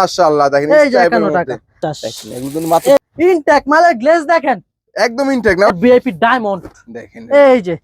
মাশাআল্লাহ দেখেন এই যে 51 টাকা। এগুলো মাত্র ইনটেক মালের গ্লেজ দেখেন। একদম ইনটেক না? ভিআইপি ডায়মন্ড দেখেন। এই যে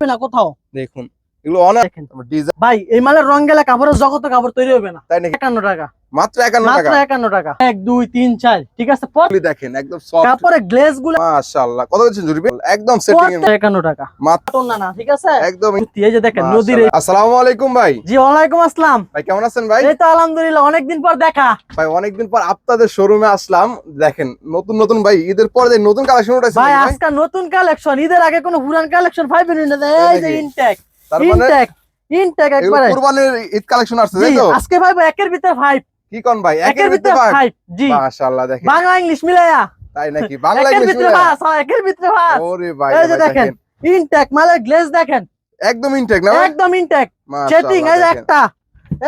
না কোথাও? দেখুন। এগুলো অনেক ডিজাইন ভাই এই মালের রং গেলে কাপড়ের জগত কাপড় তৈরি হবে না। তাই নাকি? একান্ন টাকা। মাত্র 51 মাত্র টাকা? টাকা। এক দুই তিন চার ঠিক আছে? দেখেন একদম সফট কাপড়ের গ্লেজগুলো মাশাআল্লাহ। কত বলছেন জুরিবে একদম সেটিং এর টাকা। মাত্র না না ঠিক আছে? একদম এই যে দেখেন নদীর আসসালামু আলাইকুম ভাই। জি ওয়ালাইকুম আসসালাম। ভাই কেমন আছেন ভাই? এই তো আলহামদুলিল্লাহ অনেকদিন পর দেখা। ভাই অনেকদিন পর আপনাদের শোরুমে আসলাম। দেখেন নতুন নতুন ভাই ঈদের পরে যে নতুন কালেকশন উঠেছে ভাই ভাই? আজকে নতুন কালেকশন ঈদের আগে কোনো পুরান কালেকশন পাইবেন না। এই যে ইনটেক তার মানে ইনটেক ইনটেক একবারে। কুরবানির ঈদ কালেকশন আসছে তাই তো? আজকে ভাই একের ভিতরে ফাইভ কি কোন ভাই? একের একের ভিতরে ভিতরে ভাই ফাইভ জি। মাশাআল্লাহ দেখেন। বাংলা ইংলিশ মিলাইয়া তাই নাকি? বাংলা ইংলিশ ভিতরে মিলায়া? একের ভিতরে বাস। ওরে ভাই এই যে দেখেন ইনটেক মালের গ্লেজ দেখেন। একদম ইনটেক না একদম ইনটেক সেটিং এই যে। একটা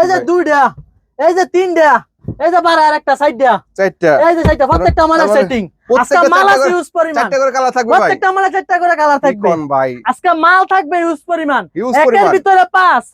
এই যে। দুইটা এই যে তিনটা এই যে একটা সাইড দেয়া। চারটা। এই যে সাইডটা প্রত্যেকটা মালের সেটিং আজকে মাল আছে ইউজ পরিমাণ। চারটা করে কালার থাকবে ভাই। প্রত্যেকটা মালা চারটা করে কালার থাকবে। কোন ভাই? আজকে মাল থাকবে ইউজ পরিমাণ। একের ভিতরে পাঁচ।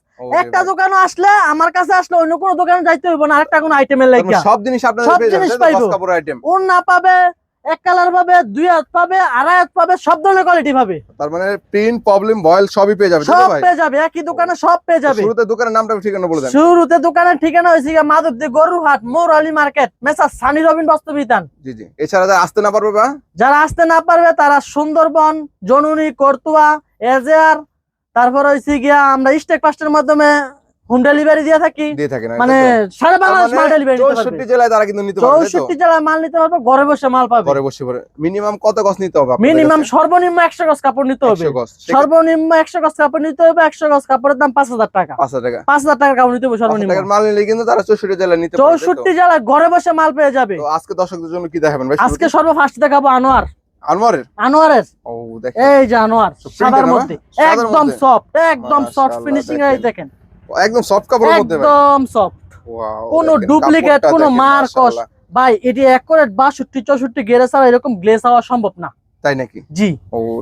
একটা। দোকানে আসলে আমার কাছে আসলে অন্য কোনো দোকানে যাইতে হইব না আরেকটা কোনো আইটেমের মানে সব জিনিস আপনাদের সব জিনিস পাইবো। গস আইটেম ওর না পাবে এক কালার পাবে দুই হাত পাবে আড়াই হাত পাবে সব ধরনের কোয়ালিটি পাবে। তার মানে প্রিন্ট প্রবলেম বয়েল সবই পেয়ে যাবে সব পেয়ে যাবে একই দোকানে সব পেয়ে যাবে। শুরুতে দোকানের নামটা ঠিকানা বলে দেন। শুরুতে দোকানের ঠিকানা গিয়ে মাধবদী গরুহাট মৌরালি মার্কেট মেসা সানি রবিন বস্ত্রবিতান। জি জি। এছাড়া যারা আসতে না পারবে বা? যারা আসতে না পারবে তারা সুন্দরবন জনুনি করতুয়া এজেয়ার তারপর হয়েছে গিয়া আমরা স্টেক পাস্টের মাধ্যমে হোম ডেলিভারি দিয়ে থাকি। দিয়ে থাকে মানে সারা বাংলাদেশ মাল ডেলিভারি দিতে চৌষট্টি জেলায় তারা কিন্তু নিতে পারবে তাই তো? চৌষট্টি জেলায় মাল নিতে পারবে ঘরে বসে মাল পাবে। ঘরে বসে পড়ে মিনিমাম কত গছ নিতে হবে মিনিমাম সর্বনিম্ন একশো গজ কাপড় নিতে হবে। 100 সর্বনিম্ন গজ কাপড় নিতে হবে গজ কাপড়ের দাম টাকা। পাঁচ হাজার টাকা। পাঁচ হাজার কাপড় নিতে হবে সর্বনিম্ন। টাকার মাল নিলে কিন্তু তারা জেলায় নিতে পারবে জেলায় ঘরে বসে মাল পেয়ে যাবে। তো আজকে দর্শকদের জন্য কি দেখাবেন ভাই আজকে সর্ব ফার্স্ট দেখাবো আনোয়ার। আনোয়ারের? আনোয়ারের। ও দেখেন। এই যে আনোয়ার সাদার মধ্যে। একদম সফট একদম সফট ফিনিশিং। এই দেখেন। একদম সফট কাপড়ের মধ্যে একদম সফট কোনো ডুপ্লিকেট কোন মার্কস। ভাই এটি এক করে বাষট্টি চৌষট্টি গেরে ছাড়া এরকম গ্লেজ হওয়া সম্ভব না। তাই নাকি? জি।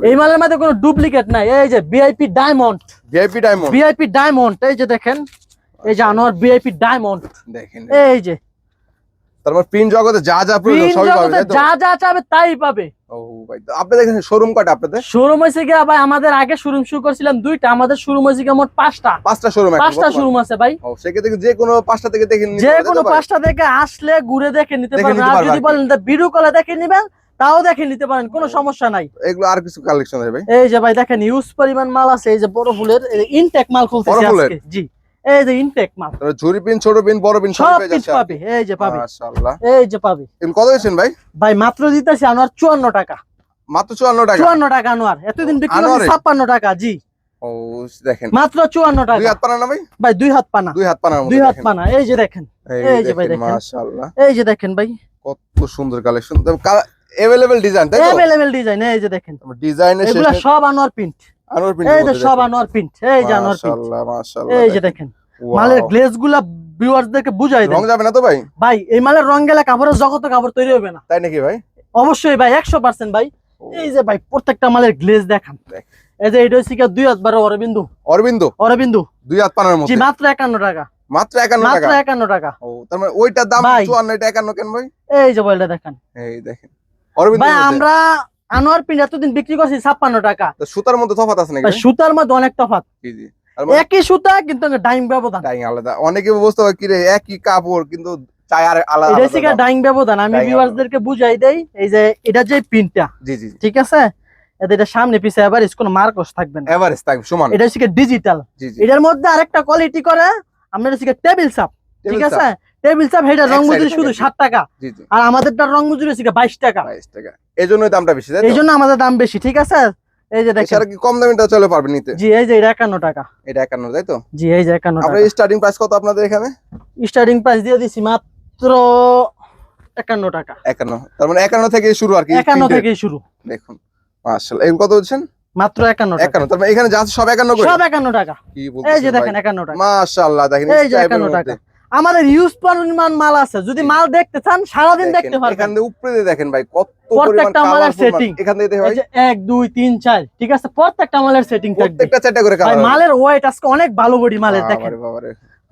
এই মালের মধ্যে কোনো ডুপ্লিকেট নাই। এই যে VIP diamond VIP diamond VIP diamond এই যে দেখেন এই যে আনোয়ার ভিআইপি ডায়মন্ড দেখেন। এই যে তার মানে প্রিন্ট জগতে যা যা প্রয়োজন সবই পাবে যা যা চাবে তাই পাবে। ও ভাই তো আপনাদের শোরুম কটা আপনাদের? শোরুম হয়েছে গিয়া ভাই আমাদের আগে শোরুম শুরু করছিলাম দুইটা আমাদের শোরুম মোট পাঁচটা। পাঁচটা শোরুম পাঁচটা শোরুম আছে ভাই। ও সেক্ষেত্রে যে কোনো পাঁচটা থেকে দেখে নিতে যে কোনো পাঁচটা থেকে আসলে ঘুরে দেখে নিতে দেখে পারবেন। আর যদি বলেন ভিডিও কলে দেখে নিবেন তাও দেখে নিতে পারেন কোনো সমস্যা নাই। এগুলো আর কিছু কালেকশন ভাই? এই যে ভাই দেখেন ইউজ পরিমাণ মাল আছে এই যে বড় ফুলের ইনটেক মাল খুলতেছি আজকে। জি। এই যে ইনটেক মাল তাহলে ঝুরি পিন ছোট পিন বড় পিন সব সব পেয়ে কিছু যাচ্ছে পাবে এই যে পাবে মাশাআল্লাহ এই যে পাবে এগুলো কত হয়েছেন ভাই ভাই মাত্র দিতেছি আনোয়ার চুয়ান্ন টাকা মাত্র চুয়ান্ন টাকা চুয়ান্ন টাকা আনোয়ার এতদিন বিক্রি করছি আনোয়ারে? ছাপ্পান্ন টাকা জি ও দেখেন মাত্র চুয়ান্ন দুই টাকা হাত পানা না ভাই ভাই দুই হাত পানা দুই হাত পানার মধ্যে দুই হাত দেখেন। পানা এই যে দেখেন এই এই যে ভাই দেখেন দেখেন। মাশাআল্লাহ এই যে দেখেন ভাই কত সুন্দর কালেকশন अवेलेबल ডিজাইন তাই তো অ্যাভেলেবেল ডিজাইন এই যে দেখেন ডিজাইনের শেষ এগুলা সব আনোয়ার প্রিন্ট আনোয়ার প্রিন্ট এই যে সব আনোয়ার প্রিন্ট এই যে আনোয়ার প্রিন্ট। মাশাআল্লাহ মাশাআল্লাহ এই যে দেখেন। মালের ভিউয়ার্সদেরকে বুঝাই রং যাবে না তো ভাই? ভাই এই মালের রং গেলে কাপড়ের জগত কাপড় তৈরি হবে না। তাই নাকি ভাই? অবশ্যই ভাই একশো পার্সেন্ট ভাই। এই যে ভাই প্রত্যেকটা মালের গ্লেজ দেখান। এই যে এটা হচ্ছে বারো অরবিন্দু। অরবিন্দ? অরবিন্দু। দুই হাত পানার জি মাত্র একান্ন টাকা। মাত্র 51 মাত্র টাকা? একান্ন টাকা। ও তার মানে ওইটার দাম 54 এটা 51 কেন ভাই? এই যে বলটা দেখেন। এই দেখেন। অরবিন্দ ভাই আমরা আনোয়ার প্রিন্ট এতদিন বিক্রি করছি ছাপ্পান্ন টাকা। সুতার মধ্যে তফাৎ আছে নাকি? সুতার মধ্যে অনেক আর মানে একই সুতা কিন্তু ডাইং ব্যবধান। ডাইং আলাদা। অনেকে বুঝতে পারে কি রে একই কাপড় কিন্তু। ডাইং ব্যবধান। আমি ভিউয়ার্সদেরকে বুঝাই দেই এই যে এটা যে প্রিন্টটা জি জি ঠিক আছে? এটা সামনে পিছে কোনো মার্কস থাকবে না। এভারেজ থাকবে সমান। এটা হচ্ছে ডিজিটাল এটার মধ্যে আরেকটা কোয়ালিটি করে হচ্ছে টেবিল সাপ ঠিক আছে? টেবিল সাপ হেটার রং মজুরি শুধু আর কি। টাকা। জি জি। আর আমাদেরটার রং মজুরি হচ্ছে বাইশ টাকা। 22 টাকা। এজন্যই দামটা বেশি তাই তো? জন্য আমাদের দাম বেশি ঠিক আছে? এই যে দেখেন। এছাড়া কি কম দামিটা চলে পারবে নিতে? জি এই যে এটা একান্ন টাকা। এটা 51 তাই তো? জি এই যে একান্ন টাকা। আপনার স্টার্টিং প্রাইস কত আপনাদের এখানে? স্টার্টিং প্রাইস দিয়ে দিছি মাত্র একান্ন টাকা। 51 তার মানে 51 থেকে শুরু আর কি একান্ন printed। থেকেই শুরু। দেখুন মাশাআল্লাহ এগুলো কত বলছেন? মাত্র একান্ন টাকা। 51 তার মানে এখানে যা সব 51 করে? সব একান্ন টাকা। কি এই যে দেখেন একান্ন টাকা। মাশাআল্লাহ দেখেন এই যে 51 টাকা। আমাদের ইউজ পরিমাণ মাল আছে। যদি মাল দেখতে চান সারাদিন দেখতে পারবেন। এখান থেকে উপরে দিয়ে দেখেন ভাই কত প্রত্যেকটা মালের সেটিং এখান থেকে ভাই এই যে এক দুই তিন চার ঠিক আছে? প্রত্যেকটা মালের সেটিং থাকবে। প্রত্যেকটা চারটা করে ভাই মালের ওয়েট আজকে অনেক ভালো বডি মালের দেখেন।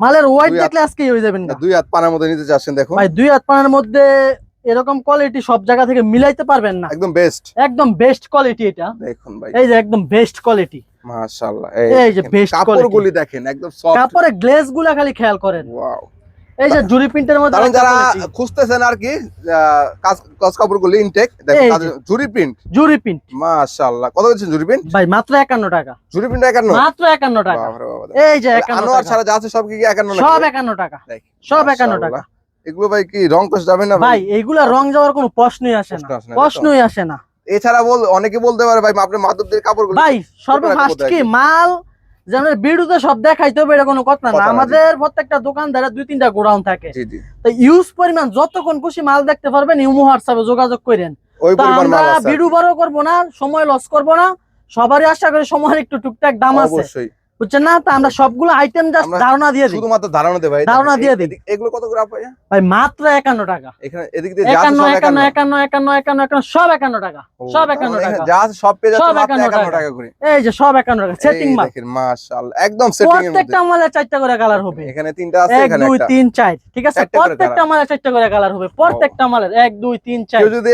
মালের ওয়েট দেখলে আজকে হয়ে যাবেন না দুই হাত পানার মধ্যে নিতে যাচ্ছেন দেখো ভাই দুই হাত পানার মধ্যে এরকম কোয়ালিটি সব জায়গা থেকে মিলাইতে পারবেন না। একদম বেস্ট একদম বেস্ট কোয়ালিটি এটা। দেখুন ভাই। এই যে একদম বেস্ট কোয়ালিটি মাশাআল্লাহ। এই যে best কাপড়গুলি দেখেন একদম সফট কাপড়ের গ্লেজগুলা খালি খেয়াল করেন। ওয়াও এই যে জুরি প্রিন্টের মধ্যে কারণ যারা খুঁজতেছেন আর কি কাজ কাজ কাপড়গুলি ইনটেক দেখেন জুরি প্রিন্ট জুরি প্রিন্ট মাশাআল্লাহ। কত দিচ্ছেন জুরি প্রিন্ট ভাই মাত্র একান্ন টাকা। জুরি প্রিন্ট একান্ন? মাত্র একান্ন টাকা। এই যে একান্ন আনোয়ার টাকা। ছাড়া যা আছে সব কি কি একান্ন নাকি সব ভাই? একান্ন টাকা। দেখ, সব একান্ন মাশাআল্লাহ। টাকা। এগুলো ভাই কি রং কষ যাবে না ভাই এইগুলা রং যাওয়ার কোনো প্রশ্নই আসে না? প্রশ্নই আসে না। এছাড়া বল অনেকে বলতে পারে ভাই আপনার মাধবদের কাপড়গুলো ভাই সর্বফার্স্ট কি মাল যেমন বিড়ুতে সব দেখাইতে হবে এটা কোনো কথা না। আমাদের প্রত্যেকটা দোকানদারের দুই তিনটা গোডাউন থাকে। তো ইউজ পরিমাণ যতক্ষণ খুশি মাল দেখতে পারবেন ইমো হোয়াটসঅ্যাপে যোগাযোগ করেন। আমরা বিড়ু বড় করব না সময় লস করব না। সবারই আশা করি সময়ের একটু টুকটাক দাম আছে। অবশ্যই। বুঝছেন না? তো আমরা সবগুলো আইটেম জাস্ট ধারণা দিয়ে দিই। শুধুমাত্র ধারণা দে ভাই ধারণা দিয়ে দিই। এগুলো কত আপনি ভাই মাত্র একান্ন টাকা। এখানে এদিক দিয়ে যা আছে একান্ন সব একান্ন একান্ন। একান্ন একান্ন একান্ন একান্ন সব একান্ন টাকা। সব তার একান্ন মানে টাকা। যা সব পেয়ে যাচ্ছে মাত্র একান্ন একান্ন টাকা। টাকা করে। এই যে সব একান্ন টাকা। সেটিং মাল। দেখেন মাশাআল্লাহ একদম সেটিং এর মধ্যে। প্রত্যেকটা মালে চারটা করে কালার হবে। এখানে তিনটা আছে এখানে দুই একটা। তিন চার। ঠিক আছে? প্রত্যেকটা মালে চারটা করে কালার হবে। প্রত্যেকটা মালের এক দুই তিন চার। কেউ যদি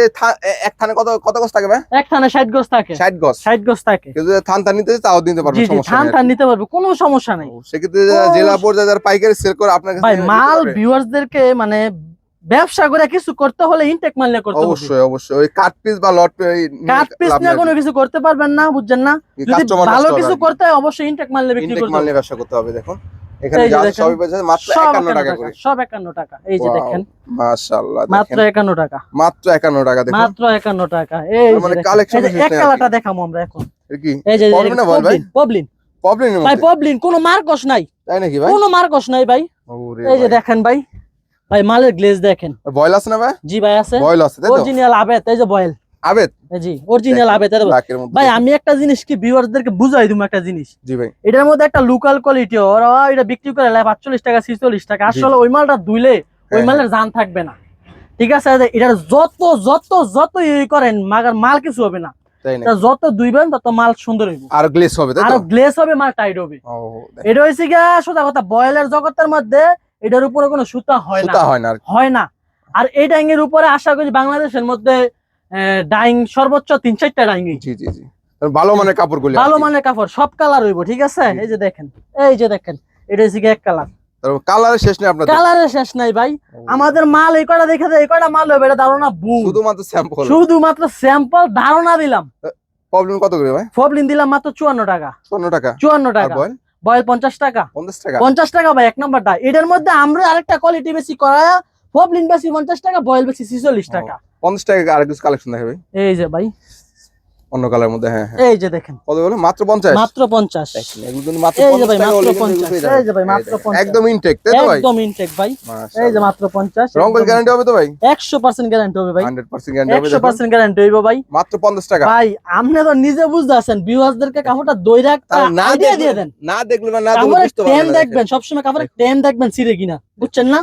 এক থানে কত কত গজ থাকে ভাই? এক থানে ষাট গজ থাকে। 60 গজ ষাট গজ থাকে। কেউ যদি থান থান নিতে তাও দিতে পারবে সমস্যা থান নেই থান নিতে পারবে কোনো সমস্যা নেই। সেক্ষেত্রে জেলা পর্যায়ে যারা পাইকারি সেল করে আপনার কাছে মাল? ভিউয়ার্সদেরকে মানে ব্যবসা করে কিছু করতে হলে ইনটেক মাল নিয়ে করতে হবে। অবশ্যই অবশ্যই। ওই কাট পিস বা লট কাট পিস নিয়ে কোনো কিছু করতে পারবেন না বুঝছেন না? যদি ভালো কিছু করতে হয় অবশ্যই ইনটেক মাল নিয়ে বিক্রি ইনটেক করতে মাল নিয়ে ব্যবসা করতে হবে দেখুন। এখানে যা সবই পেয়েছে মাত্র 51 টাকা করে। সব একান্ন টাকা এই যে দেখেন। মাশাআল্লাহ মাত্র দেখেন একান্ন টাকা। মাত্র 51 টাকা দেখুন। মাত্র একান্ন টাকা এই মানে নেই এক আর কি। কালারটা দেখাবো আমরা এখন। কি? এই যে পবলিন না? পবলিন ভাই পবলিন কোনো মার্কস নাই। তাই নাকি ভাই? কোনো মার্কস নাই ভাই। এই যে দেখেন ভাই ভাই মালের গ্লেজ দেখেন। বয়েল আছে না ভাই? জি ভাই আছে। বয়েল আছে তাই তো? অরিজিনাল আবেদ এই যে বয়েল। আবেদ? জি অরিজিনাল আবেদ ভাই আমি একটা জিনিস কি ভিউয়ারদেরকে বুঝাই দিম একটা জিনিস? জি ভাই। এটার মধ্যে একটা লোকাল কোয়ালিটি ওরা এটা বিক্রি করে লাভ আটচল্লিশ টাকা ছিচল্লিশ টাকা। আসলে ওই মালটা ধুইলে ওই হ্যাঁ, মালের জান থাকবে না। ঠিক আছে এটার যত যত যত ই করেন মাগার মাল কিছু হবে না। যত দুইবেন তত মাল সুন্দর হইব। আর গ্লেস হবে তাই আর গ্লেস হবে মাল টাইট হবে। এটা হয়েছে গিয়া সোজা কথা বয়েলের জগতের মধ্যে এটার উপরে কোনো সুতা হয় না। সুতা হয় না হয় না। আর এই ডাইং এর উপরে আশা করি বাংলাদেশের মধ্যে ডাইং সর্বোচ্চ তিন চারটা ডাইং জি জি জি। ভালো মানের কাপড়গুলি ভালো মানের কাপড় সব কালার হইব ঠিক আছে? এই যে দেখেন এই যে দেখেন এটা হচ্ছে গিয়ে এক কালার কালারের শেষ নেই আপনাদের। কালারের শেষ নাই ভাই। আমাদের মাল এই কটা দেখে এই কটা মাল হবে এটা ধারণা বুম শুধুমাত্র স্যাম্পল শুধুমাত্র স্যাম্পল ধারণা দিলাম। প্রবলেম কত করে ভাই? ফবলিন দিলাম মাত্র টাকা। পনেরো টাকা। চুয়ান্ন আর টাকা। বয়েল? বয়েল পঞ্চাশ টাকা। ভাই এক নম্বরটা। এটার মধ্যে আমরা আরেকটা কোয়ালিটি বেশি করায়া বেশি পঞ্চাশ টাকা বয়েল বেশি টাকা। পঞ্চাশ টাকা আর কিছু কালেকশন দেখে ভাই। এই যে ভাই অন্য কালার মধ্যে হ্যাঁ হ্যাঁ। এই যে দেখেন। কত বলে মাত্র পঞ্চাশ? মাত্র পঞ্চাশ। দেখেন, এগুলো কিন্তু মাত্র 50 মাত্র 50 পেয়ে এই যে ভাই, মাত্র 50 একদম ইনটেক তাই তো ভাই? একদম ইনটেক ভাই। এই যে মাত্র পঞ্চাশ রং কস গ্যারান্টি হবে তো ভাই? একশো পার্সেন্ট গ্যারান্টি হবে ভাই। 100% গ্যারান্টি হবে একশো দেখুন। পার্সেন্ট গ্যারান্টি হইব ভাই। মাত্র 50 টাকা। ভাই আপনি তো নিজে বুঝতে আছেন কাপড়টা দইরা একটা আইডিয়া দিয়ে দেন। না দেখলে বা না দেখলে বুঝতে পারবেন দেখবেন সবসময় কাপড়ের টেন দেখবেন ছিঁড়ে কিনা। বুঝছেন না?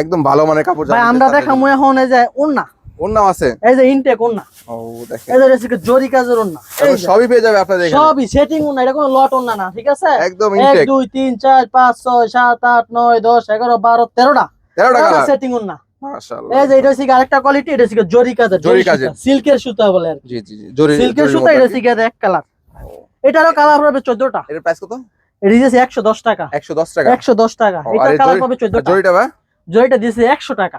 একদম ভালো মানের কাপড় ভাই আমরা দেখামু এখন এই যে ওন্না ওর নাম আছে? এই যে ইনটেক ওন্না ও দেখেন। এই যে রেসিকে জরি কাজের ওন্না সবই পেয়ে যাবে আপনাদের এখানে। সবই সেটিং ওন্না এটা কোনো লট ওন্না না ঠিক আছে? একদম এক ইনটেক দুই তিন চার পাঁচ ছয় সাত আট নয় দশ এগারো বারো তেরোটা। 13 টাকা সেটিং ওন্না মাশাআল্লাহ। এই যে এটা হচ্ছে আরেকটা কোয়ালিটি এটা হচ্ছে জরি কাজের জরি কাজের। সিল্কের সুতা বলে আর জি জি জি জরি সিল্কের জরির সুতা মধ্যে এটা হচ্ছে এক কালার এটারও কালার হবে চোদ্দটা। এর প্রাইস কত? এটা দিয়েছে একশো দশ টাকা। 110 টাকা। একশো দশ টাকা। এটা কালার জরিটা জরিটা দিয়েছে একশো টাকা।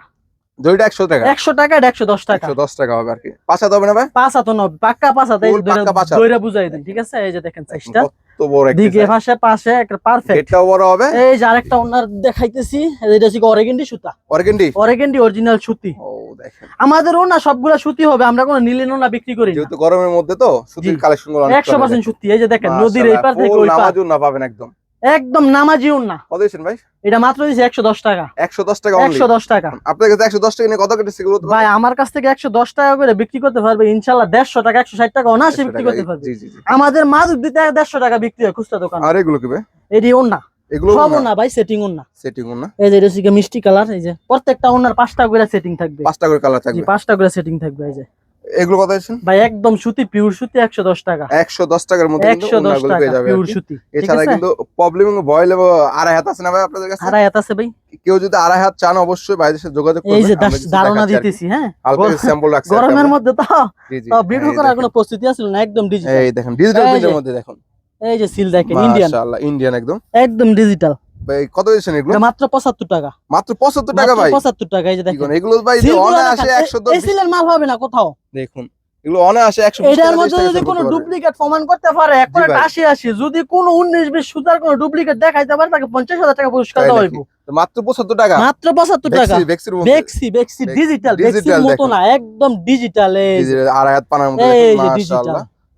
জরিটা 100 টাকা। একশো টাকা এটা একশো দশ টাকা। 110 টাকা হবে আর কি। পাঁচ হবে না ভাই? পাঁচ হাত নয় পাক্কা পাঁচ হাত এই ফুল পাক্কা পাঁচ। হাত। দইরা বুঝাই দেন ঠিক আছে? এই যে দেখেন সাইজটা কত বড় একটা দিকে পাশে পাশে একটা পারফেক্ট গেটটাও বড় হবে? এই যে আরেকটা ওনার দেখাইতেছি এটা হচ্ছে অরেগেন্ডি সুতা? অর্গেন্ডি? অরেগেন্ডি অরিজিনাল সুতি। ও দেখেন। আমাদের ওনা সবগুলা সুতি হবে আমরা কোনো নীলেন না বিক্রি করি না। যেহেতু গরমের মধ্যে তো সুতির কালেকশনগুলো একশো পার্সেন্ট সুতি এই যে দেখেন নদীর এই পার থেকে ওই পার। না পাবেন একদম। একদম নামাজি ওনা কত দিচ্ছেন ভাই? এটা মাত্র দিয়েছে একশো দশ টাকা। 110 টাকা একশো দশ টাকা। আপনার কাছে 110 টাকা নিয়ে কত কেটে সেগুলো ভাই আমার কাছ থেকে একশো দশ টাকা করে বিক্রি করতে পারবে ইনশাল্লাহ দেড়শো টাকা একশো ষাট টাকা অনায়াসে বিক্রি করতে পারবে। আমাদের মাছ দিতে দেড়শো টাকা বিক্রি হয় খুচরা দোকান। আর এগুলো কি ভাই? এটি ওন্না এগুলো সব ওন্না ভাই সেটিং ওন্না সেটিং না এই যে এটা মিষ্টি কালার এই যে প্রত্যেকটা ওনার পাঁচটা করে সেটিং থাকবে। পাঁচটা করে কালার থাকবে। পাঁচটা করে সেটিং থাকবে এই যে। এগুলো কত দিচ্ছেন ভাই একদম সুতি পিওর সুতি একশো দশ টাকা। একশো দশ টাকার মধ্যে কিন্তু পেয়ে যাবে পিওর সুতি এছাড়া কিন্তু প্রবলেম বয়েল আড়াই হাত আছে না ভাই আপনাদের কাছে? আড়াই হাত আছে ভাই। কেউ যদি আড়াই হাত চান অবশ্যই ভাইদের সাথে যোগাযোগ এই যে ধারণা। দিতেছি হ্যাঁ? হালকা স্যাম্পল রাখছি গরমের মধ্যে তো। ভিডিও করার কোনো প্রস্তুতি আছিল না? একদম ডিজিটাল এই দেখেন ডিজিটাল প্রিন্টের মধ্যে দেখুন। এই যে সিল দেখেন ইন্ডিয়ান মাশাআল্লাহ ইন্ডিয়ান একদম। একদম ডিজিটাল ভাই কত এগুলো? মাত্র পঁচাত্তর টাকা। মাত্র 75 টাকা ভাই? পঁচাত্তর টাকা এই যে কি এগুলো ভাই অনায়াসে 110 এই মাল হবে না কোথাও? দেখুন এগুলো অনায়াসে 120 এটার মধ্যে যদি কোনো ডুপ্লিকেট প্রমাণ করতে পারে যদি কোনো সুতার ডুপ্লিকেট দেখাইতে পারে তাকে পঞ্চাশ হাজার টাকা পুরস্কার তাই দেওয়া হইব। মাত্র 75 টাকা? মাত্র টাকা। বেক্সি ডিজিটাল বেক্সির মতো না একদম হাত পানার মাশাআল্লাহ। ডিজিটাল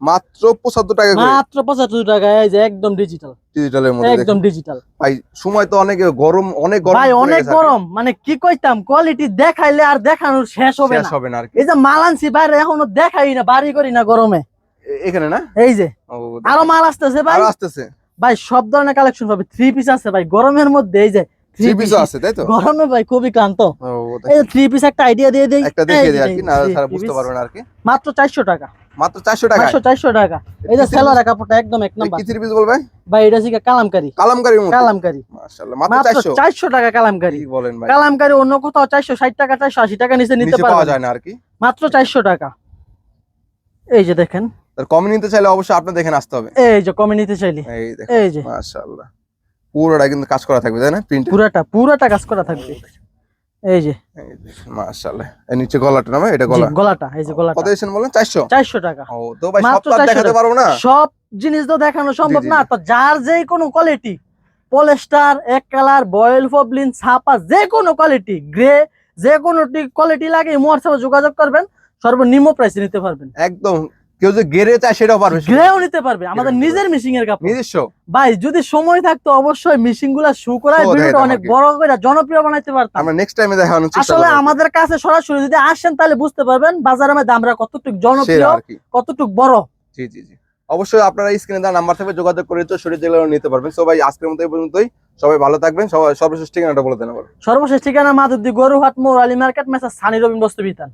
মাত্র 75 টাকা করে। মাত্র পঁচাত্তর টাকা এই যে একদম ডিজিটাল ডিজিটালের মধ্যে একদম ডিজিটাল ভাই সময় তো অনেক গরম অনেক গরম ভাই অনেক। গরম। মানে কি কইতাম কোয়ালিটি দেখাইলে আর দেখানোর শেষ হবে শেষ না হবে না আর এই যে মালানসি বাইরে এখনও দেখাই না বাড়ি করি না গরমে। এখানে না? এই যে। আরও মাল আসতেছে ভাই। আসতেছে। ভাই সব ধরনের কালেকশন পাবে। থ্রি পিস আছে ভাই গরমের মধ্যে এই যে থ্রি পিস আছে তাই তো? গরমে ভাই খুবই ক্লান্ত। এই থ্রি পিস একটা আইডিয়া দিয়ে দেই। একটা দেখিয়ে দিই আর কি না piece, বুঝতে পারবেন আর কি। মাত্র চারশো টাকা। মাত্র 400 টাকা চারশো চারশো টাকা। এই যে কাপড়টা একদম এক নাম্বার কি থ্রি পিস বলবে ভাই। এটা কালামকারি। কালামকারীর মতো কালামকারি। মাশাআল্লাহ মাত্র মাত্র 400 টাকা কালামকারি। কি বলেন ভাই? কালামকারি অন্য কোথাও চারশো ষাট টাকা চারশো আশি টাকা নিচে নিতে পাওয়া যায় না আর কি। মাত্র চারশো টাকা। এই যে দেখেন। কম নিতে চাইলে অবশ্যই আপনি দেখেন আসতে হবে। এই যে কমে নিতে চাইলি। এই দেখুন এই যে। মাশাআল্লাহ। পুরোটা কিন্তু কাজ করা থাকবে তাই না? প্রিন্ট? পুরাটা পুরাটা কাজ করা থাকবে। এই যে। মাশাআল্লাহ। এই নিচে গলাটা না এটা গলা। গলাটা এই যে গলাটা। কত এসেন বলেন? 400 চারশো টাকা। ও তো ভাই সব তো দেখাতে পারব না। সব জিনিস তো দেখানো সম্ভব না। তো যার যে কোনো কোয়ালিটি পলেস্টার এক কালার বয়েল ফবলিন ছাপা যে কোনো কোয়ালিটি গ্রে যে কোনো কোয়ালিটি লাগে হোয়াটসঅ্যাপে যোগাযোগ করবেন সর্বনিম্ন প্রাইসে নিতে পারবেন। একদম। কেউ যে গেরে চায় সেটাও পারবে গ্রেও নিতে পারবে আমাদের নিজের মিশিং এর কাপড়। নিজস্ব। ভাই যদি সময় থাকতো অবশ্যই মিশিংগুলা শু করায় ভিডিওটা অনেক বড় করে জনপ্রিয় বানাইতে পারতাম। আমরা নেক্সট টাইমে দেখানোর চেষ্টা আসলে আমাদের কাছে সরাসরি যদি আসেন তাহলে বুঝতে পারবেন বাজারের মধ্যে আমরা কতটুকু জনপ্রিয় কতটুকু বড়। জি জি জি। অবশ্যই আপনারা স্ক্রিনে দেওয়া নাম্বার থেকে যোগাযোগ করে তো শরীর জেলা নিতে পারবেন। সবাই আজকের মতো এই পর্যন্তই। সবাই ভালো থাকবেন। সবাই সর্বশেষ ঠিকানাটা বলে দেন আবার। সর্বশেষ ঠিকানা মাধুদ্দি গরুহাট মোর আলী মার্কেট মেসা সানি রবিন বস্তু বিতান।